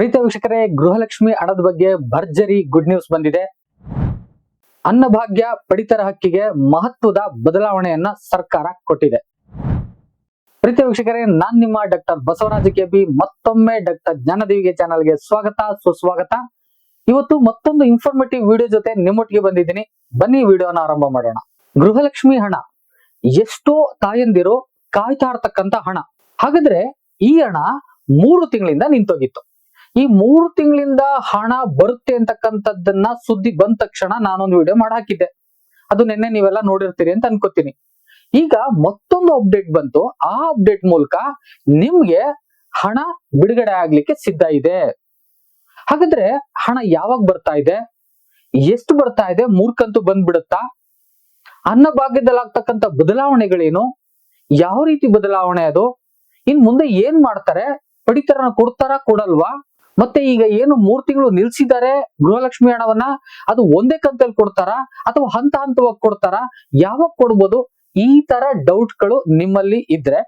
ಪ್ರೀತ ವೀಕ್ಷಕರೇ, ಗೃಹಲಕ್ಷ್ಮಿ ಹಣದ ಬಗ್ಗೆ ಭರ್ಜರಿ ಗುಡ್ ನ್ಯೂಸ್ ಬಂದಿದೆ. ಅನ್ನಭಾಗ್ಯ ಪಡಿತರ ಹಕ್ಕಿಗೆ ಮಹತ್ವದ ಬದಲಾವಣೆಯನ್ನ ಸರ್ಕಾರ ಕೊಟ್ಟಿದೆ. ಪ್ರೀತ ವೀಕ್ಷಕರೇ, ನಾನ್ ನಿಮ್ಮ ಡಾಕ್ಟರ್ ಬಸವರಾಜ ಕೆಬಿ ಮತ್ತೊಮ್ಮೆ ಡಾಕ್ಟರ್ ಜ್ಞಾನದೇವಿಗೆ ಚಾನಲ್ಗೆ ಸ್ವಾಗತ, ಸುಸ್ವಾಗತ. ಇವತ್ತು ಮತ್ತೊಂದು ಇನ್ಫಾರ್ಮೇಟಿವ್ ವಿಡಿಯೋ ಜೊತೆ ನಿಮ್ಮೊಟ್ಟಿಗೆ ಬಂದಿದ್ದೀನಿ. ಬನ್ನಿ ವಿಡಿಯೋನ ಆರಂಭ ಮಾಡೋಣ. ಗೃಹಲಕ್ಷ್ಮಿ ಹಣ, ಎಷ್ಟೋ ತಾಯಂದಿರು ಕಾಯ್ತಾ ಇರ್ತಕ್ಕಂತ ಹಣ. ಹಾಗಾದ್ರೆ ಈ ಹಣ ಮೂರು ತಿಂಗಳಿಂದ ನಿಂತೋಗಿತ್ತು. ಈ ಮೂರು ತಿಂಗಳಿಂದ ಹಣ ಬರುತ್ತೆ ಅಂತಕ್ಕಂಥದ್ದನ್ನ ಸುದ್ದಿ ಬಂದ ತಕ್ಷಣ ನಾನೊಂದು ವಿಡಿಯೋ ಮಾಡಿ ಹಾಕಿದ್ದೆ ಅದು ನಿನ್ನೆ ನೀವೆಲ್ಲ ನೋಡಿರ್ತೀರಿ ಅಂತ ಅನ್ಕೋತೀನಿ. ಈಗ ಮತ್ತೊಂದು ಅಪ್ಡೇಟ್ ಬಂತು. ಆ ಅಪ್ಡೇಟ್ ಮೂಲಕ ನಿಮ್ಗೆ ಹಣ ಬಿಡುಗಡೆ ಆಗ್ಲಿಕ್ಕೆ ಸಿದ್ಧ ಇದೆ. ಹಾಗಾದ್ರೆ ಹಣ ಯಾವಾಗ ಬರ್ತಾ ಇದೆ? ಎಷ್ಟು ಬರ್ತಾ ಇದೆ? ಮೂರ್ಖಂತೂ ಬಂದ್ಬಿಡುತ್ತಾ? ಅನ್ನಭಾಗ್ಯದಲ್ಲಿ ಆಗ್ತಕ್ಕಂಥ ಬದಲಾವಣೆಗಳೇನು? ಯಾವ ರೀತಿ ಬದಲಾವಣೆ ಅದು? ಇನ್ ಮುಂದೆ ಏನ್ ಮಾಡ್ತಾರೆ? ಪಡಿತರನ ಕೊಡ್ತಾರಾ, ಕೊಡಲ್ವಾ? ಮತ್ತೆ ಈಗ ಏನು ಮೂರ್ ತಿಂಗಳು ನಿಲ್ಸಿದ್ದಾರೆ ಗೃಹಲಕ್ಷ್ಮಿ ಹಣವನ್ನ, ಅದು ಒಂದೇ ಕಂತಲ್ಲಿ ಕೊಡ್ತಾರಾ ಅಥವಾ ಹಂತ ಹಂತವಾಗಿ ಕೊಡ್ತಾರಾ? ಯಾವಾಗ ಕೊಡ್ಬೋದು? ಈ ತರ ಡೌಟ್ಗಳು ನಿಮ್ಮಲ್ಲಿ ಇದ್ರೆ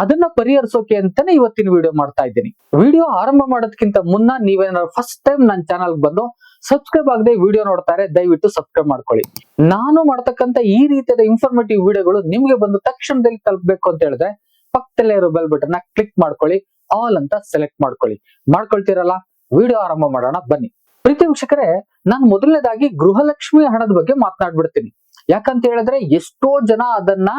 ಅದನ್ನ ಪರಿಹರಿಸೋಕೆ ಅಂತಾನೆ ಇವತ್ತಿನ ವಿಡಿಯೋ ಮಾಡ್ತಾ ಇದ್ದೀನಿ. ವಿಡಿಯೋ ಆರಂಭ ಮಾಡೋದಕ್ಕಿಂತ ಮುನ್ನ ನೀವೇನಾದ್ರು ಫಸ್ಟ್ ಟೈಮ್ ನನ್ನ ಚಾನಲ್ ಬಂದು ಸಬ್ಸ್ಕ್ರೈಬ್ ಆಗದೆ ವಿಡಿಯೋ ನೋಡ್ತಾರೆ, ದಯವಿಟ್ಟು ಸಬ್ಸ್ಕ್ರೈಬ್ ಮಾಡ್ಕೊಳ್ಳಿ. ನಾನು ಮಾಡ್ತಕ್ಕಂತ ಈ ರೀತಿಯಾದ ಇನ್ಫಾರ್ಮೇಟಿವ್ ವಿಡಿಯೋಗಳು ನಿಮ್ಗೆ ಬಂದು ತಕ್ಷಣದಲ್ಲಿ ತಲುಪಬೇಕು ಅಂತ ಹೇಳಿದ್ರೆ ಪಕ್ಕದಲ್ಲೇ ಇರೋ ಬೆಲ್ ಬಟನ್ ಕ್ಲಿಕ್ ಮಾಡ್ಕೊಳ್ಳಿ. ಆಲ್ ಅಂತ ಸೆಲೆಕ್ಟ್ ಮಾಡ್ಕೊಳ್ಳಿ. ಮಾಡ್ಕೊಳ್ತೀರಲ್ಲ? ವಿಡಿಯೋ ಆರಂಭ ಮಾಡೋಣ, ಬನ್ನಿ. ಪ್ರೀತಿ ವೀಕ್ಷಕರೇ, ನಾನು ಮೊದಲನೇದಾಗಿ ಗೃಹಲಕ್ಷ್ಮಿ ಹಣದ ಬಗ್ಗೆ ಮಾತನಾಡ್ಬಿಡ್ತೀನಿ. ಯಾಕಂತ ಹೇಳಿದ್ರೆ, ಎಷ್ಟೋ ಜನ ಅದನ್ನ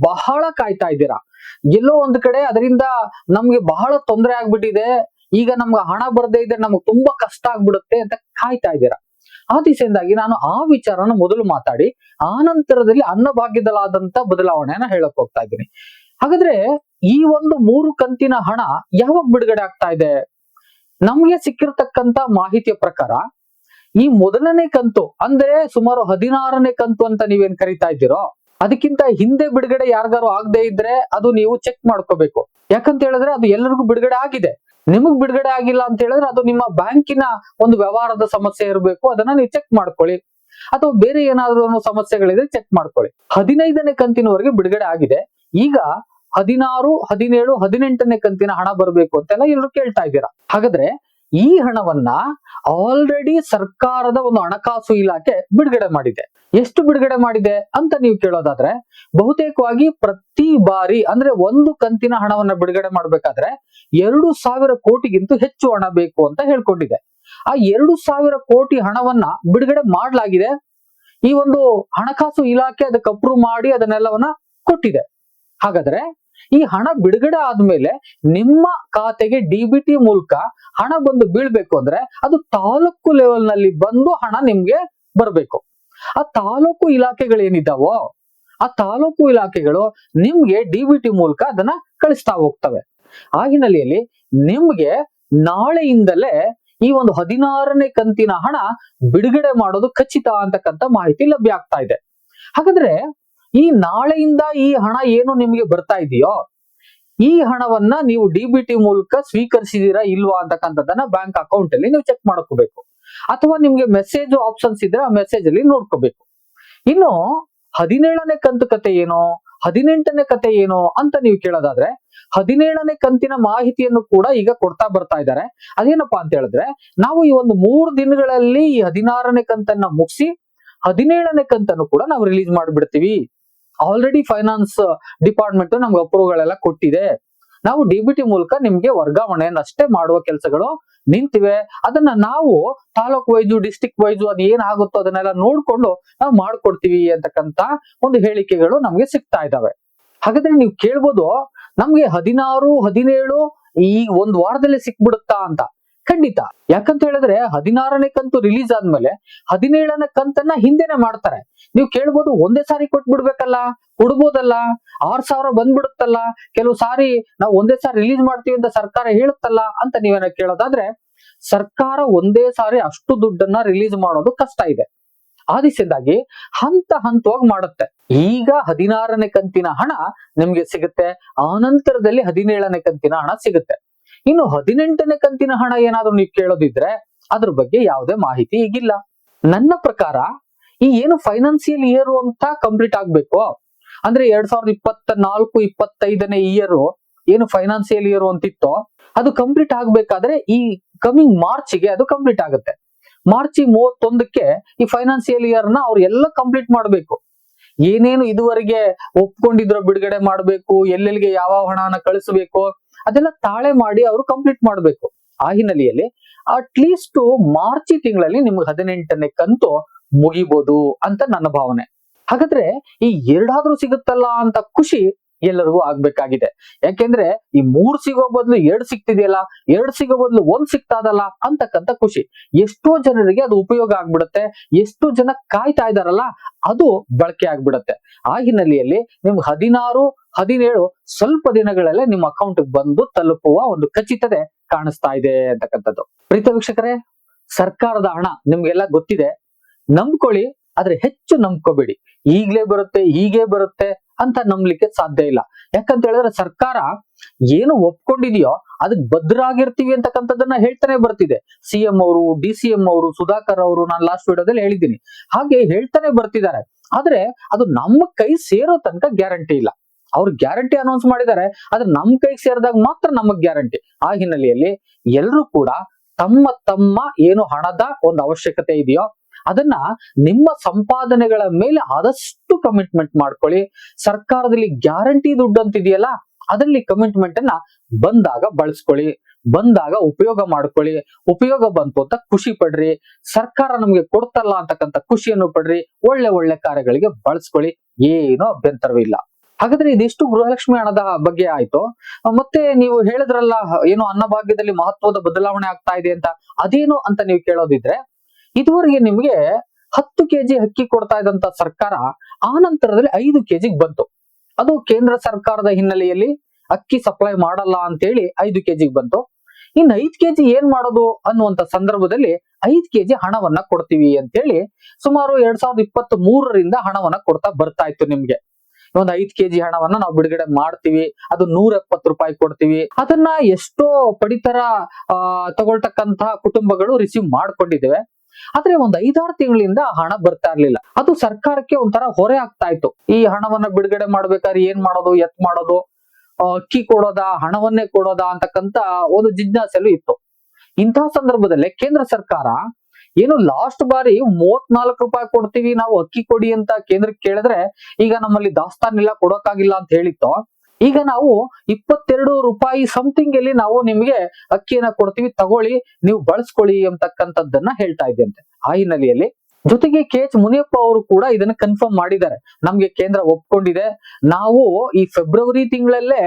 ಬಹಳ ಕಾಯ್ತಾ ಇದ್ದೀರಾ. ಎಲ್ಲೋ ಒಂದ್ ಕಡೆ ಅದರಿಂದ ನಮ್ಗೆ ಬಹಳ ತೊಂದರೆ ಆಗ್ಬಿಟ್ಟಿದೆ. ಈಗ ನಮ್ಗೆ ಹಣ ಬರದೇ ಇದ್ರೆ ನಮ್ಗೆ ತುಂಬಾ ಕಷ್ಟ ಆಗ್ಬಿಡುತ್ತೆ ಅಂತ ಕಾಯ್ತಾ ಇದ್ದೀರಾ. ಆ ದಿಸೆಯಿಂದಾಗಿ ನಾನು ಆ ವಿಚಾರನ ಮೊದಲು ಮಾತಾಡಿ, ಆ ನಂತರದಲ್ಲಿ ಅನ್ನಭಾಗ್ಯದಲ್ಲಾದಂತ ಬದಲಾವಣೆಯನ್ನ ಹೇಳಕ್ ಹೋಗ್ತಾ ಇದ್ದೀನಿ. ಹಾಗಾದ್ರೆ ಈ ಒಂದು ಮೂರು ಕಂತಿನ ಹಣ ಯಾವಾಗ ಬಿಡುಗಡೆ ಆಗ್ತಾ ಇದೆ? ನಮ್ಗೆ ಸಿಕ್ಕಿರ್ತಕ್ಕಂತ ಮಾಹಿತಿಯ ಪ್ರಕಾರ, ಈ ಮೊದಲನೇ ಕಂತು, ಅಂದ್ರೆ ಸುಮಾರು ಹದಿನಾರನೇ ಕಂತು ಅಂತ ನೀವೇನ್ ಕರಿತಾ ಇದ್ದೀರೋ, ಅದಕ್ಕಿಂತ ಹಿಂದೆ ಬಿಡುಗಡೆ ಯಾರಿಗಾರು ಆಗದೆ ಇದ್ರೆ ಅದು ನೀವು ಚೆಕ್ ಮಾಡ್ಕೋಬೇಕು. ಯಾಕಂತ ಹೇಳಿದ್ರೆ ಅದು ಎಲ್ಲರಿಗೂ ಬಿಡುಗಡೆ ಆಗಿದೆ. ನಿಮಗ್ ಬಿಡುಗಡೆ ಆಗಿಲ್ಲ ಅಂತ ಹೇಳಿದ್ರೆ ಅದು ನಿಮ್ಮ ಬ್ಯಾಂಕಿನ ಒಂದು ವ್ಯವಹಾರದ ಸಮಸ್ಯೆ ಇರಬೇಕು, ಅದನ್ನ ನೀವು ಚೆಕ್ ಮಾಡ್ಕೊಳ್ಳಿ. ಅಥವಾ ಬೇರೆ ಏನಾದ್ರು ಸಮಸ್ಯೆಗಳಿದ್ರೆ ಚೆಕ್ ಮಾಡ್ಕೊಳ್ಳಿ. ಹದಿನೈದನೇ ಕಂತಿನವರೆಗೆ ಬಿಡುಗಡೆ ಆಗಿದೆ. ಈಗ ಹದಿನಾರು, ಹದಿನೇಳು, ಹದಿನೆಂಟನೇ ಕಂತಿನ ಹಣ ಬರಬೇಕು ಅಂತೆಲ್ಲ ಎಲ್ಲರೂ ಕೇಳ್ತಾ ಇದ್ದೀರಾ. ಹಾಗಾದ್ರೆ ಈ ಹಣವನ್ನ ಆಲ್ರೆಡಿ ಸರ್ಕಾರದ ಒಂದು ಹಣಕಾಸು ಇಲಾಖೆ ಬಿಡುಗಡೆ ಮಾಡಿದೆ. ಎಷ್ಟು ಬಿಡುಗಡೆ ಮಾಡಿದೆ ಅಂತ ನೀವು ಕೇಳೋದಾದ್ರೆ, ಬಹುತೇಕವಾಗಿ ಪ್ರತಿ ಬಾರಿ ಅಂದ್ರೆ ಒಂದು ಕಂತಿನ ಹಣವನ್ನ ಬಿಡುಗಡೆ ಮಾಡ್ಬೇಕಾದ್ರೆ ಎರಡು ಸಾವಿರ ಕೋಟಿಗಿಂತ ಹೆಚ್ಚು ಹಣ ಬೇಕು ಅಂತ ಹೇಳ್ಕೊಂಡಿದೆ. ಆ ಎರಡು ಸಾವಿರ ಕೋಟಿ ಹಣವನ್ನ ಬಿಡುಗಡೆ ಮಾಡಲಾಗಿದೆ. ಈ ಒಂದು ಹಣಕಾಸು ಇಲಾಖೆ ಅದಕ್ಕೆ ಅಪ್ರೂವ್ ಮಾಡಿ ಅದನ್ನೆಲ್ಲವನ್ನ ಕೊಟ್ಟಿದೆ. ಹಾಗಾದ್ರೆ ಈ ಹಣ ಬಿಡುಗಡೆ ಆದ್ಮೇಲೆ ನಿಮ್ಮ ಖಾತೆಗೆ ಡಿ ಬಿ ಟಿ ಮೂಲಕ ಹಣ ಬಂದು ಬೀಳ್ಬೇಕು ಅಂದ್ರೆ ಅದು ತಾಲೂಕು ಲೆವೆಲ್ನಲ್ಲಿ ಬಂದು ಹಣ ನಿಮ್ಗೆ ಬರ್ಬೇಕು. ಆ ತಾಲೂಕು ಇಲಾಖೆಗಳೇನಿದಾವೋ ಆ ತಾಲೂಕು ಇಲಾಖೆಗಳು ನಿಮ್ಗೆ ಡಿ ಬಿ ಟಿ ಮೂಲಕ ಅದನ್ನ ಕಳಿಸ್ತಾ ಹೋಗ್ತವೆ. ಆ ಹಿನ್ನೆಲೆಯಲ್ಲಿ ನಿಮ್ಗೆ ನಾಳೆಯಿಂದಲೇ ಈ ಒಂದು ಹದಿನಾರನೇ ಕಂತಿನ ಹಣ ಬಿಡುಗಡೆ ಮಾಡೋದು ಖಚಿತ ಅಂತಕ್ಕಂಥ ಮಾಹಿತಿ ಲಭ್ಯ ಆಗ್ತಾ ಇದೆ. ಹಾಗಾದ್ರೆ ಈ ನಾಳೆಯಿಂದ ಈ ಹಣ ಏನು ನಿಮಗೆ ಬರ್ತಾ ಇದೆಯೋ, ಈ ಹಣವನ್ನ ನೀವು ಡಿ ಬಿ ಟಿ ಮೂಲಕ ಸ್ವೀಕರಿಸಿದೀರಾ ಇಲ್ವಾ ಅಂತಕ್ಕಂಥದ್ದನ್ನ ಬ್ಯಾಂಕ್ ಅಕೌಂಟ್ ಅಲ್ಲಿ ನೀವು ಚೆಕ್ ಮಾಡ್ಕೋಬೇಕು. ಅಥವಾ ನಿಮ್ಗೆ ಮೆಸೇಜ್ ಆಪ್ಷನ್ಸ್ ಇದ್ರೆ ಆ ಮೆಸೇಜ್ ಅಲ್ಲಿ ನೋಡ್ಕೋಬೇಕು. ಇನ್ನು ಹದಿನೇಳನೇ ಕಂತು ಕತೆ ಏನು, ಹದಿನೆಂಟನೇ ಕತೆ ಏನು ಅಂತ ನೀವು ಕೇಳೋದಾದ್ರೆ, ಹದಿನೇಳನೇ ಕಂತಿನ ಮಾಹಿತಿಯನ್ನು ಕೂಡ ಈಗ ಕೊಡ್ತಾ ಬರ್ತಾ ಇದ್ದಾರೆ. ಅದೇನಪ್ಪಾ ಅಂತ ಹೇಳಿದ್ರೆ, ನಾವು ಈ ಒಂದು ಮೂರು ದಿನಗಳಲ್ಲಿ ಈ ಹದಿನಾರನೇ ಕಂತನ್ನ ಮುಗಿಸಿ, ಹದಿನೇಳನೇ ಕಂತನ್ನು ಕೂಡ ನಾವು ರಿಲೀಸ್ ಮಾಡಿಬಿಡ್ತೀವಿ. ಆಲ್ರೆಡಿ ಫೈನಾನ್ಸ್ ಡಿಪಾರ್ಟ್ಮೆಂಟ್ ನಮ್ಗೆ ಅಪ್ರೂವ್ಗಳೆಲ್ಲ ಕೊಟ್ಟಿದೆ. ನಾವು ಡಿ ಬಿ ಟಿ ಮೂಲಕ ನಿಮ್ಗೆ ವರ್ಗಾವಣೆಯನ್ನಷ್ಟೇ ಮಾಡುವ ಕೆಲಸಗಳು ನಿಂತಿವೆ. ಅದನ್ನ ನಾವು ತಾಲೂಕ್ ವೈಸು ಡಿಸ್ಟಿಕ್ ವೈಸು ಅದು ಏನಾಗುತ್ತೋ ಅದನ್ನೆಲ್ಲ ನೋಡ್ಕೊಂಡು ನಾವು ಮಾಡ್ಕೊಡ್ತೀವಿ ಅಂತಕ್ಕಂತ ಒಂದು ಹೇಳಿಕೆಗಳು ನಮ್ಗೆ ಸಿಗ್ತಾ ಇದಾವೆ. ಹಾಗಾದ್ರೆ ನೀವು ಕೇಳ್ಬೋದು, ನಮ್ಗೆ ಹದಿನಾರು, ಹದಿನೇಳು ಈ ಒಂದ್ ವಾರದಲ್ಲಿ ಸಿಕ್ಬಿಡುತ್ತಾ ಅಂತ. ಖಂಡಿತ. ಯಾಕಂತ ಹೇಳಿದ್ರೆ ಹದಿನಾರನೇ ಕಂತು ರಿಲೀಸ್ ಆದ್ಮೇಲೆ ಹದಿನೇಳನೇ ಕಂತನ್ನ ಹಿಂದೆನೆ ಮಾಡ್ತಾರೆ. ನೀವು ಕೇಳ್ಬೋದು ಒಂದೇ ಸಾರಿ ಕೊಟ್ಬಿಡ್ಬೇಕಲ್ಲ, ಕೊಡ್ಬೋದಲ್ಲ, ಆರ್ ಸಾವಿರ ಬಂದ್ಬಿಡುತ್ತಲ್ಲ, ಕೆಲವು ಸಾರಿ ನಾವು ಒಂದೇ ಸಾರಿ ರಿಲೀಸ್ ಮಾಡ್ತೀವಿ ಅಂತ ಸರ್ಕಾರ ಹೇಳುತ್ತಲ್ಲ ಅಂತ ನೀವೇನ ಕೇಳೋದಾದ್ರೆ ಸರ್ಕಾರ ಒಂದೇ ಸಾರಿ ಅಷ್ಟು ದುಡ್ಡನ್ನ ರಿಲೀಸ್ ಮಾಡೋದು ಕಷ್ಟ ಇದೆ. ಆದಿಸಿದಾಗಿ ಹಂತ ಹಂತವಾಗಿ ಮಾಡುತ್ತೆ. ಈಗ ಹದಿನಾರನೇ ಕಂತಿನ ಹಣ ನಿಮ್ಗೆ ಸಿಗುತ್ತೆ, ಆನಂತರದಲ್ಲಿ ಹದಿನೇಳನೇ ಕಂತಿನ ಹಣ ಸಿಗುತ್ತೆ. ಇನ್ನು ಹದಿನೆಂಟನೇ ಕಂತಿನ ಹಣ ಏನಾದ್ರೂ ನೀವು ಕೇಳೋದಿದ್ರೆ ಅದ್ರ ಬಗ್ಗೆ ಯಾವುದೇ ಮಾಹಿತಿ ಈಗಿಲ್ಲ. ನನ್ನ ಪ್ರಕಾರ ಈ ಏನು ಫೈನಾನ್ಸಿಯಲ್ ಇಯರ್ ಅಂತ ಕಂಪ್ಲೀಟ್ ಆಗ್ಬೇಕು, ಅಂದ್ರೆ ಎರಡ್ ಸಾವಿರದ ಇಪ್ಪತ್ತ ನಾಲ್ಕು ಇಪ್ಪತ್ತೈದನೇ ಇಯರ್ ಏನು ಫೈನಾನ್ಸಿಯಲ್ ಇಯರ್ ಅಂತಿತ್ತೋ ಅದು ಕಂಪ್ಲೀಟ್ ಆಗ್ಬೇಕಾದ್ರೆ ಈ ಕಮಿಂಗ್ ಮಾರ್ಚ್ಗೆ ಅದು ಕಂಪ್ಲೀಟ್ ಆಗುತ್ತೆ. ಮಾರ್ಚ್ ಮೂವತ್ತೊಂದಕ್ಕೆ ಈ ಫೈನಾನ್ಸಿಯಲ್ ಇಯರ್ನ ಅವ್ರು ಎಲ್ಲ ಕಂಪ್ಲೀಟ್ ಮಾಡಬೇಕು. ಏನೇನು ಇದುವರೆಗೆ ಒಪ್ಕೊಂಡಿದ್ರು ಬಿಡುಗಡೆ ಮಾಡಬೇಕು, ಎಲ್ಲೆಲ್ಲಿಗೆ ಯಾವ ಹಣನ ಕಳಿಸಬೇಕು ಅದೆಲ್ಲ ತಾಳೆ ಮಾಡಿ ಅವರು ಕಂಪ್ಲೀಟ್ ಮಾಡಬೇಕು. ಆ ಹಿನ್ನೆಲೆಯಲ್ಲಿ ಅಟ್ಲೀಸ್ಟ್ ಮಾರ್ಚ್ ತಿಂಗಳಲ್ಲಿ ನಿಮ್ಗೆ ಹದಿನೆಂಟನೇ ಕಂತು ಮುಗಿಬೋದು ಅಂತ ನನ್ನ ಭಾವನೆ. ಹಾಗಾದ್ರೆ ಈ ಎರಡಾದ್ರೂ ಸಿಗುತ್ತಲ್ಲ ಅಂತ ಖುಷಿ ಎಲ್ಲರಿಗೂ ಆಗ್ಬೇಕಾಗಿದೆ. ಯಾಕೆಂದ್ರೆ ಈ ಮೂರ್ ಸಿಗೋ ಬದಲು ಎರಡ್ ಸಿಗ್ತಿದೆಯಲ್ಲ, ಎರಡ್ ಸಿಗೋ ಬದಲು ಒಂದ್ ಸಿಗ್ತಾದಲ್ಲ ಅಂತಕ್ಕಂತ ಖುಷಿ. ಎಷ್ಟೋ ಜನರಿಗೆ ಅದು ಉಪಯೋಗ ಆಗ್ಬಿಡುತ್ತೆ, ಎಷ್ಟು ಜನ ಕಾಯ್ತಾ ಇದಾರಲ್ಲ, ಅದು ಬಳಕೆ ಆಗ್ಬಿಡತ್ತೆ. ಆ ಹಿನ್ನೆಲೆಯಲ್ಲಿ ನಿಮ್ಗೆ ಹದಿನಾರು, ಹದಿನೇಳು ಸ್ವಲ್ಪ ದಿನಗಳಲ್ಲೇ ನಿಮ್ಮ ಅಕೌಂಟ್ ಬಂದು ತಲುಪುವ ಒಂದು ಖಚಿತತೆ ಕಾಣಿಸ್ತಾ ಇದೆ ಅಂತಕ್ಕಂಥದ್ದು. ಪ್ರೀತ ವೀಕ್ಷಕರೇ, ಸರ್ಕಾರದ ಹಣ ನಿಮ್ಗೆಲ್ಲ ಗೊತ್ತಿದೆ. ನಂಬ್ಕೊಳ್ಳಿ, ಆದ್ರೆ ಹೆಚ್ಚು ನಂಬ್ಕೋಬೇಡಿ. ಈಗ್ಲೇ ಬರುತ್ತೆ, ಹೀಗೆ ಬರುತ್ತೆ ಅಂತ ನಂಬ್ಲಿಕ್ಕೆ ಸಾಧ್ಯ ಇಲ್ಲ. ಯಾಕಂತ ಹೇಳಿದ್ರೆ ಸರ್ಕಾರ ಏನು ಒಪ್ಕೊಂಡಿದೆಯೋ ಅದಕ್ಕೆ ಭದ್ರಾಗಿರ್ತೀವಿ ಅಂತಕ್ಕಂಥದ್ದನ್ನ ಹೇಳ್ತಾನೆ ಬರ್ತಿದೆ. ಸಿ ಎಂ ಅವರು, ಡಿ ಸಿ ಎಂ ಅವರು, ಸುಧಾಕರ್ ಅವರು ನಾನು ಲಾಸ್ಟ್ ವಿಡಿಯೋದಲ್ಲಿ ಹೇಳಿದ್ದೀನಿ. ಹಾಗೆ ಹೇಳ್ತಾನೆ ಬರ್ತಿದ್ದಾರೆ. ಆದ್ರೆ ಅದು ನಮ್ಮ ಕೈ ಸೇರೋ ತನಕ ಗ್ಯಾರಂಟಿ ಇಲ್ಲ. ಅವ್ರು ಗ್ಯಾರಂಟಿ ಅನೌನ್ಸ್ ಮಾಡಿದ್ದಾರೆ. ಆದ್ರೆ ನಮ್ಮ ಕೈಗೆ ಸೇರಿದಾಗ ಮಾತ್ರ ನಮಗ್ ಗ್ಯಾರಂಟಿ. ಆ ಹಿನ್ನೆಲೆಯಲ್ಲಿ ಎಲ್ಲರೂ ಕೂಡ ತಮ್ಮ ತಮ್ಮ ಏನು ಹಣದ ಒಂದು ಅವಶ್ಯಕತೆ ಇದೆಯೋ ಅದನ್ನ ನಿಮ್ಮ ಸಂಪಾದನೆಗಳ ಮೇಲೆ ಆದಷ್ಟು ಕಮಿಟ್ಮೆಂಟ್ ಮಾಡ್ಕೊಳ್ಳಿ. ಸರ್ಕಾರದಲ್ಲಿ ಗ್ಯಾರಂಟಿ ದುಡ್ಡು ಅಂತಿದೆಯಲ್ಲ, ಅದರಲ್ಲಿ ಕಮಿಟ್ಮೆಂಟ್ ಅನ್ನ ಬಂದಾಗ ಬಳಸ್ಕೊಳ್ಳಿ. ಬಂದಾಗ ಉಪಯೋಗ ಮಾಡ್ಕೊಳ್ಳಿ. ಉಪಯೋಗ ಬಂತು ಅಂತ ಖುಷಿ ಪಡ್ರಿ. ಸರ್ಕಾರ ನಮ್ಗೆ ಕೊಡ್ತಲ್ಲ ಅಂತಕ್ಕಂಥ ಖುಷಿಯನ್ನು ಪಡ್ರಿ. ಒಳ್ಳೆ ಒಳ್ಳೆ ಕಾರ್ಯಗಳಿಗೆ ಬಳಸ್ಕೊಳ್ಳಿ. ಏನೂ ಅಭ್ಯಂತರವಿಲ್ಲ ಹಾಗಾದ್ರೆ ಇದಿಷ್ಟು ಗೃಹಲಕ್ಷ್ಮಿ ಹಣದ ಬಗ್ಗೆ ಆಯ್ತು. ಮತ್ತೆ ನೀವು ಹೇಳಿದ್ರಲ್ಲ, ಏನು ಅನ್ನಭಾಗ್ಯದಲ್ಲಿ ಮಹತ್ವದ ಬದಲಾವಣೆ ಆಗ್ತಾ ಇದೆ ಅಂತ. ಅದೇನು ಅಂತ ನೀವು ಕೇಳೋದಿದ್ರೆ ಇದುವರೆಗೆ ನಿಮ್ಗೆ ಹತ್ತು ಕೆಜಿ ಅಕ್ಕಿ ಕೊಡ್ತಾ ಇದ್ದಂತ ಸರ್ಕಾರ ಆ ನಂತರದಲ್ಲಿ ಐದು ಕೆಜಿಗೆ ಬಂತು. ಅದು ಕೇಂದ್ರ ಸರ್ಕಾರದ ಹಿನ್ನೆಲೆಯಲ್ಲಿ ಅಕ್ಕಿ ಸಪ್ಲೈ ಮಾಡಲ್ಲ ಅಂತೇಳಿ ಐದು ಕೆಜಿಗೆ ಬಂತು. ಇನ್ನು ಐದ್ ಕೆಜಿ ಏನ್ ಮಾಡೋದು ಅನ್ನುವಂತ ಸಂದರ್ಭದಲ್ಲಿ ಐದ್ ಕೆಜಿ ಹಣವನ್ನ ಕೊಡ್ತೀವಿ ಅಂತೇಳಿ ಸುಮಾರು ಎರಡ್ ಸಾವಿರದ ಇಪ್ಪತ್ತ್ ಮೂರರಿಂದ ಹಣವನ್ನ ಕೊಡ್ತಾ ಬರ್ತಾ ಇತ್ತು ನಿಮ್ಗೆ. ಒಂದು ಐದ್ ಕೆಜಿ ಹಣವನ್ನ ನಾವು ಬಿಡುಗಡೆ ಮಾಡ್ತೀವಿ, ಅದು ನೂರ ಎಪ್ಪತ್ತು ರೂಪಾಯಿ ಕೊಡ್ತೀವಿ. ಅದನ್ನ ಎಷ್ಟೋ ಪಡಿತರ, ಆ, ತಗೊಳ್ತಕ್ಕಂತಹ ಕುಟುಂಬಗಳು ರಿಸೀವ್ ಮಾಡ್ಕೊಂಡಿದ್ದೇವೆ. ಆದ್ರೆ ಒಂದ್ ಐದಾರು ತಿಂಗಳಿಂದ ಹಣ ಬರ್ತಾ ಇರ್ಲಿಲ್ಲ. ಅದು ಸರ್ಕಾರಕ್ಕೆ ಒಂಥರ ಹೊರೆ ಆಗ್ತಾ ಇತ್ತು. ಈ ಹಣವನ್ನ ಬಿಡುಗಡೆ ಮಾಡ್ಬೇಕಾದ್ರೆ ಏನ್ ಮಾಡೋದು, ಎತ್ ಮಾಡೋದು ಅಕ್ಕಿ ಕೊಡೋದಾ, ಹಣವನ್ನೇ ಕೊಡೋದಾ ಅಂತಕ್ಕಂತ ಒಂದು ಜಿಜ್ಞಾಸೆಲು ಇತ್ತು. ಇಂತಹ ಸಂದರ್ಭದಲ್ಲಿ ಕೇಂದ್ರ ಸರ್ಕಾರ ಏನು ಲಾಸ್ಟ್ ಬಾರಿ ಮೂವತ್ನಾಲ್ಕು ರೂಪಾಯಿ ಕೊಡ್ತೀವಿ, ನಾವು ಅಕ್ಕಿ ಕೊಡಿ ಅಂತ ಕೇಂದ್ರಕ್ಕೆ ಕೇಳಿದ್ರೆ ಈಗ ನಮ್ಮಲ್ಲಿ ದಾಸ್ತಾನಿಲ್ಲ, ಕೊಡೋಕ್ಕಾಗಿಲ್ಲ ಅಂತ ಹೇಳಿತ್ತು ಈಗ ನಾವು ಇಪ್ಪತ್ತೆರಡು ರೂಪಾಯಿ ಸಮಥಿಂಗ್ ಅಲ್ಲಿ ನಾವು ನಿಮ್ಗೆ ಅಕ್ಕಿಯನ್ನ ಕೊಡ್ತೀವಿ, ತಗೊಳ್ಳಿ, ನೀವು ಬಳಸ್ಕೊಳ್ಳಿ ಅಂತಕ್ಕಂಥದ್ದನ್ನ ಹೇಳ್ತಾ ಇದ್ದಂತೆ. ಆ ಹಿನ್ನೆಲೆಯಲ್ಲಿ ಜೊತೆಗೆ ಕೆ ಎಚ್ ಮುನಿಯಪ್ಪ ಅವರು ಕೂಡ ಇದನ್ನ ಕನ್ಫರ್ಮ್ ಮಾಡಿದ್ದಾರೆ. ನಮ್ಗೆ ಕೇಂದ್ರ ಒಪ್ಕೊಂಡಿದೆ. ನಾವು ಈ ಫೆಬ್ರವರಿ ತಿಂಗಳಲ್ಲೇ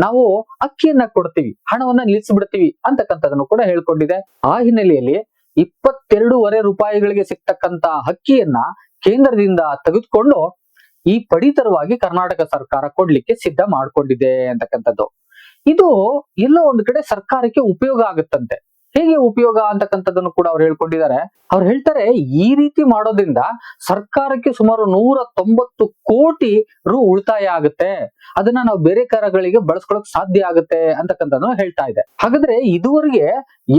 ನಾವು ಅಕ್ಕಿಯನ್ನ ಕೊಡ್ತೀವಿ, ಹಣವನ್ನ ನಿಲ್ಲಿಸ್ಬಿಡ್ತೀವಿ ಅಂತಕ್ಕಂಥದ್ದನ್ನು ಕೂಡ ಹೇಳ್ಕೊಂಡಿದೆ. ಆ ಹಿನ್ನೆಲೆಯಲ್ಲಿ ಇಪ್ಪತ್ತೆರಡೂವರೆ ರೂಪಾಯಿಗಳಿಗೆ ಸಿಗ್ತಕ್ಕಂತ ಅಕ್ಕಿಯನ್ನ ಕೇಂದ್ರದಿಂದ ತೆಗೆದುಕೊಂಡು ಈ ಪಡಿತರವಾಗಿ ಕರ್ನಾಟಕ ಸರ್ಕಾರ ಕೊಡ್ಲಿಕ್ಕೆ ಸಿದ್ಧ ಮಾಡ್ಕೊಂಡಿದೆ ಅಂತಕ್ಕಂಥದ್ದು. ಇದು ಎಲ್ಲೋ ಒಂದು ಕಡೆ ಸರ್ಕಾರಕ್ಕೆ ಉಪಯೋಗ ಆಗುತ್ತಂತೆ. ಹೇಗೆ ಉಪಯೋಗ ಅಂತಕ್ಕಂಥದ್ದನ್ನು ಕೂಡ ಅವ್ರು ಹೇಳ್ಕೊಂಡಿದ್ದಾರೆ. ಅವ್ರು ಹೇಳ್ತಾರೆ, ಈ ರೀತಿ ಮಾಡೋದ್ರಿಂದ ಸರ್ಕಾರಕ್ಕೆ ಸುಮಾರು ನೂರ ತೊಂಬತ್ತು ಕೋಟಿ ರು ಉಳಿತಾಯ ಆಗುತ್ತೆ. ಅದನ್ನ ನಾವು ಬೇರೆ ಕಾರ್ಯಗಳಿಗೆ ಬಳಸ್ಕೊಳಕ್ ಸಾಧ್ಯ ಆಗುತ್ತೆ ಅಂತಕ್ಕಂಥದ್ದು ಹೇಳ್ತಾ ಇದೆ. ಹಾಗಾದ್ರೆ ಇದುವರೆಗೆ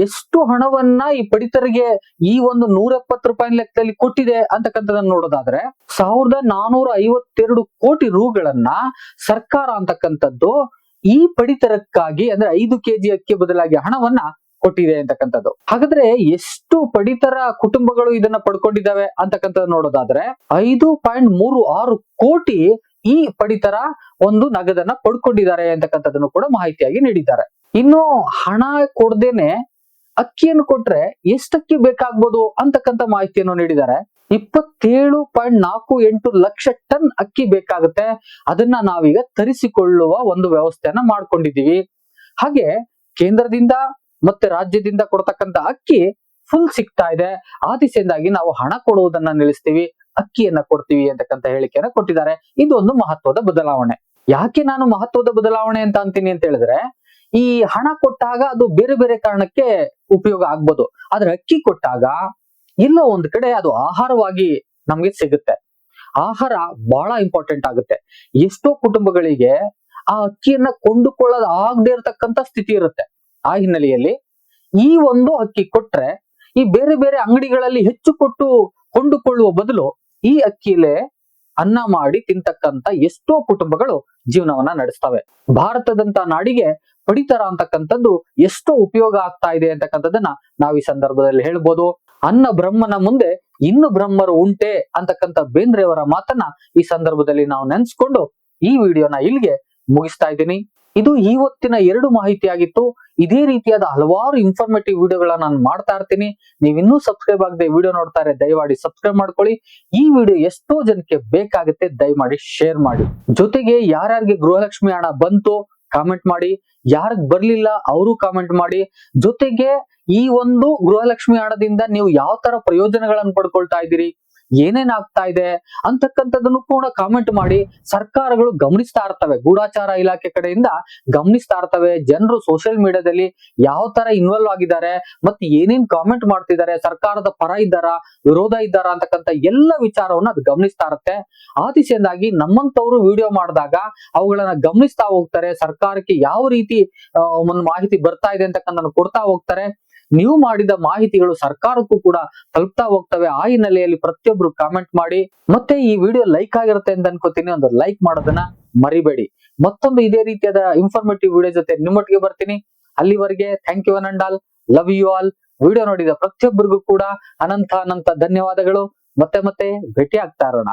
ಎಷ್ಟು ಹಣವನ್ನ ಈ ಪಡಿತರಿಗೆ ಈ ಒಂದು ನೂರ ಎಪ್ಪತ್ತು ರೂಪಾಯಿ ಲೆಕ್ಕದಲ್ಲಿ ಕೊಟ್ಟಿದೆ ಅಂತಕ್ಕಂಥದ್ದನ್ನು ನೋಡೋದಾದ್ರೆ ಸಾವಿರದ ನಾನೂರ ಐವತ್ತೆರಡು ಕೋಟಿ ರೂಗಳನ್ನ ಸರ್ಕಾರ ಅಂತಕ್ಕಂಥದ್ದು ಈ ಪಡಿತರಕ್ಕಾಗಿ, ಅಂದ್ರೆ ಐದು ಕೆಜಿ ಅಕ್ಕಿ ಬದಲಾಗಿ ಹಣವನ್ನ ಕೊಟ್ಟಿದೆ ಅಂತಕ್ಕಂಥದ್ದು. ಹಾಗಾದ್ರೆ ಎಷ್ಟು ಪಡಿತರ ಕುಟುಂಬಗಳು ಇದನ್ನ ಪಡ್ಕೊಂಡಿದ್ದಾವೆ ಅಂತಕ್ಕಂಥದ್ದು ನೋಡೋದಾದ್ರೆ ಐದು ಪಾಯಿಂಟ್ ಮೂರು ಆರು ಕೋಟಿ ಈ ಪಡಿತರ ಒಂದು ನಗದನ್ನ ಪಡ್ಕೊಂಡಿದ್ದಾರೆ ಅಂತಕ್ಕಂಥದ್ದನ್ನು ಕೂಡ ಮಾಹಿತಿಯಾಗಿ ನೀಡಿದ್ದಾರೆ. ಇನ್ನು ಹಣ ಕೊಡ್ದೇನೆ ಅಕ್ಕಿಯನ್ನು ಕೊಟ್ರೆ ಎಷ್ಟಕ್ಕೆ ಬೇಕಾಗ್ಬೋದು ಅಂತಕ್ಕಂಥ ಮಾಹಿತಿಯನ್ನು ನೀಡಿದ್ದಾರೆ. ಇಪ್ಪತ್ತೇಳು ಪಾಯಿಂಟ್ ನಾಲ್ಕು ಎಂಟು ಲಕ್ಷ ಟನ್ ಅಕ್ಕಿ ಬೇಕಾಗುತ್ತೆ. ಅದನ್ನ ನಾವೀಗ ತರಿಸಿಕೊಳ್ಳುವ ಒಂದು ವ್ಯವಸ್ಥೆಯನ್ನ ಮಾಡ್ಕೊಂಡಿದ್ದೀವಿ. ಹಾಗೆ ಕೇಂದ್ರದಿಂದ ಮತ್ತೆ ರಾಜ್ಯದಿಂದ ಕೊಡ್ತಕ್ಕಂತ ಅಕ್ಕಿ ಫುಲ್ ಸಿಗ್ತಾ ಇದೆ. ಆ ದಿಸೆಯಿಂದಾಗಿ ನಾವು ಹಣ ಕೊಡುವುದನ್ನ ನಿಲ್ಲಿಸ್ತೀವಿ, ಅಕ್ಕಿಯನ್ನ ಕೊಡ್ತೀವಿ ಅಂತಕ್ಕಂತ ಹೇಳಿಕೆಯನ್ನ ಕೊಟ್ಟಿದ್ದಾರೆ. ಇದು ಒಂದು ಮಹತ್ವದ ಬದಲಾವಣೆ. ಯಾಕೆ ನಾನು ಮಹತ್ವದ ಬದಲಾವಣೆ ಅಂತ ಅಂತೀನಿ ಅಂತ ಹೇಳಿದ್ರೆ, ಈ ಹಣ ಕೊಟ್ಟಾಗ ಅದು ಬೇರೆ ಬೇರೆ ಕಾರಣಕ್ಕೆ ಉಪಯೋಗ ಆಗ್ಬೋದು. ಆದ್ರೆ ಅಕ್ಕಿ ಕೊಟ್ಟಾಗ ಎಲ್ಲೋ ಒಂದ್ ಕಡೆ ಅದು ಆಹಾರವಾಗಿ ನಮ್ಗೆ ಸಿಗುತ್ತೆ. ಆಹಾರ ಬಹಳ ಇಂಪಾರ್ಟೆಂಟ್ ಆಗುತ್ತೆ. ಎಷ್ಟೋ ಕುಟುಂಬಗಳಿಗೆ ಆ ಅಕ್ಕಿಯನ್ನ ಕೊಂಡುಕೊಳ್ಳೋದು ಆಗದೆ ಇರತಕ್ಕಂತ ಸ್ಥಿತಿ ಇರುತ್ತೆ. ಆ ಹಿನ್ನೆಲೆಯಲ್ಲಿ ಈ ಒಂದು ಅಕ್ಕಿ ಕೊಟ್ರೆ ಈ ಬೇರೆ ಬೇರೆ ಅಂಗಡಿಗಳಲ್ಲಿ ಹೆಚ್ಚು ಕೊಟ್ಟು ಕೊಂಡುಕೊಳ್ಳುವ ಬದಲು ಈ ಅಕ್ಕಿಲೇ ಅನ್ನ ಮಾಡಿ ತಿಂತಕ್ಕಂತ ಎಷ್ಟೋ ಕುಟುಂಬಗಳು ಜೀವನವನ್ನ ನಡೆಸ್ತವೆ. ಭಾರತದಂತ ನಾಡಿಗೆ ಪಡಿತರ ಅಂತಕ್ಕಂಥದ್ದು ಎಷ್ಟು ಉಪಯೋಗ ಆಗ್ತಾ ಇದೆ ಅಂತಕ್ಕಂಥದ್ದನ್ನ ನಾವು ಈ ಸಂದರ್ಭದಲ್ಲಿ ಹೇಳ್ಬೋದು. ಅನ್ನ ಬ್ರಹ್ಮನ ಮುಂದೆ ಇನ್ನು ಬ್ರಹ್ಮರು ಉಂಟೆ ಅಂತಕ್ಕಂಥ ಬೇಂದ್ರೆಯವರ ಮಾತನ್ನ ಈ ಸಂದರ್ಭದಲ್ಲಿ ನಾವು ನೆನೆಸ್ಕೊಂಡು ಈ ವಿಡಿಯೋನ ಇಲ್ಲಿಗೆ ಮುಗಿಸ್ತಾ ಇದ್ದೀನಿ. ಇದು ಇವತ್ತಿನ ಎರಡು ಮಾಹಿತಿ ಆಗಿತ್ತು ಇದೇ ರೀತಿಯಾದ ಹಲವಾರು ಇನ್ಫಾರ್ಮೇಟಿವ್ ವಿಡಿಯೋಗಳನ್ನ ನಾನು ಮಾಡ್ತಾ ಇರ್ತೀನಿ. ನೀವು ಇನ್ನೂ ಸಬ್ಸ್ಕ್ರೈಬ್ ಆಗದೆ ವಿಡಿಯೋ ನೋಡ್ತಾರೆ, ದಯಮಾಡಿ ಸಬ್ಸ್ಕ್ರೈಬ್ ಮಾಡ್ಕೊಳ್ಳಿ. ಈ ವಿಡಿಯೋ ಎಷ್ಟೋ ಜನಕ್ಕೆ ಬೇಕಾಗುತ್ತೆ, ದಯಮಾಡಿ ಶೇರ್ ಮಾಡಿ. ಜೊತೆಗೆ ಯಾರ್ಯಾರಿಗೆ ಗೃಹಲಕ್ಷ್ಮಿ ಹಣ ಬಂತು ಕಾಮೆಂಟ್ ಮಾಡಿ. ಯಾರಿಗ್ ಬರ್ಲಿಲ್ಲ ಅವರು ಕಾಮೆಂಟ್ ಮಾಡಿ. ಜೊತೆಗೆ ಈ ಒಂದು ಗೃಹಲಕ್ಷ್ಮಿ ಹಣದಿಂದ ನೀವು ಯಾವ ತರ ಪ್ರಯೋಜನಗಳನ್ನು ಪಡ್ಕೊಳ್ತಾ ಇದ್ದೀರಿ? ಏನೇನ್ ಆಗ್ತಾ ಇದೆ ಅಂತಕ್ಕಂಥದ್ದನ್ನು ಕೂಡ ಕಾಮೆಂಟ್ ಮಾಡಿ ಸರ್ಕಾರಗಳು ಗಮನಿಸ್ತಾ ಇರ್ತವೆ. ಗೂಢಾಚಾರ ಇಲಾಖೆ ಕಡೆಯಿಂದ ಗಮನಿಸ್ತಾ ಇರ್ತವೆ. ಜನರು ಸೋಷಿಯಲ್ ಮೀಡಿಯಾದಲ್ಲಿ ಯಾವ ತರ ಇನ್ವಾಲ್ವ್ ಆಗಿದ್ದಾರೆ ಮತ್ತೆ ಏನೇನ್ ಕಾಮೆಂಟ್ ಮಾಡ್ತಿದ್ದಾರೆ, ಸರ್ಕಾರದ ಪರ ಇದ್ದಾರಾ, ವಿರೋಧ ಇದ್ದಾರಾ ಅಂತಕ್ಕಂಥ ಎಲ್ಲ ವಿಚಾರವನ್ನ ಅದು ಗಮನಿಸ್ತಾ ಇರುತ್ತೆ. ದಿಸೆಯಿಂದಾಗಿ ನಮ್ಮಂತವ್ರು ವಿಡಿಯೋ ಮಾಡಿದಾಗ ಅವುಗಳನ್ನ ಗಮನಿಸ್ತಾ ಹೋಗ್ತಾರೆ. ಸರ್ಕಾರಕ್ಕೆ ಯಾವ ರೀತಿ ಒಂದು ಮಾಹಿತಿ ಬರ್ತಾ ಇದೆ ಅಂತಕ್ಕಂಥ ಕೊಡ್ತಾ ಹೋಗ್ತಾರೆ. ನೀವು ಮಾಡಿದ ಮಾಹಿತಿಗಳು ಸರ್ಕಾರಕ್ಕೂ ಕೂಡ ತಲುಪ್ತಾ ಹೋಗ್ತವೆ. ಆ ಹಿನ್ನೆಲೆಯಲ್ಲಿ ಪ್ರತಿಯೊಬ್ರು ಕಾಮೆಂಟ್ ಮಾಡಿ. ಮತ್ತೆ ಈ ವಿಡಿಯೋ ಲೈಕ್ ಆಗಿರುತ್ತೆ ಅಂತ ಅನ್ಕೋತೀನಿ. ಒಂದು ಲೈಕ್ ಮಾಡೋದನ್ನ ಮರಿಬೇಡಿ. ಮತ್ತೊಂದು ಇದೇ ರೀತಿಯಾದ ಇನ್ಫಾರ್ಮೇಟಿವ್ ವಿಡಿಯೋ ಜೊತೆ ನಿಮ್ಮೊಟ್ಟಿಗೆ ಬರ್ತೀನಿ. ಅಲ್ಲಿವರೆಗೆ thank you an and all love you all video ನೋಡಿದ ಪ್ರತಿಯೊಬ್ಬರಿಗೂ ಕೂಡ ಅನಂತ ಅನಂತ ಧನ್ಯವಾದಗಳು. ಮತ್ತೆ ಮತ್ತೆ ಭೇಟಿ ಆಗ್ತಾ ಇರೋಣ.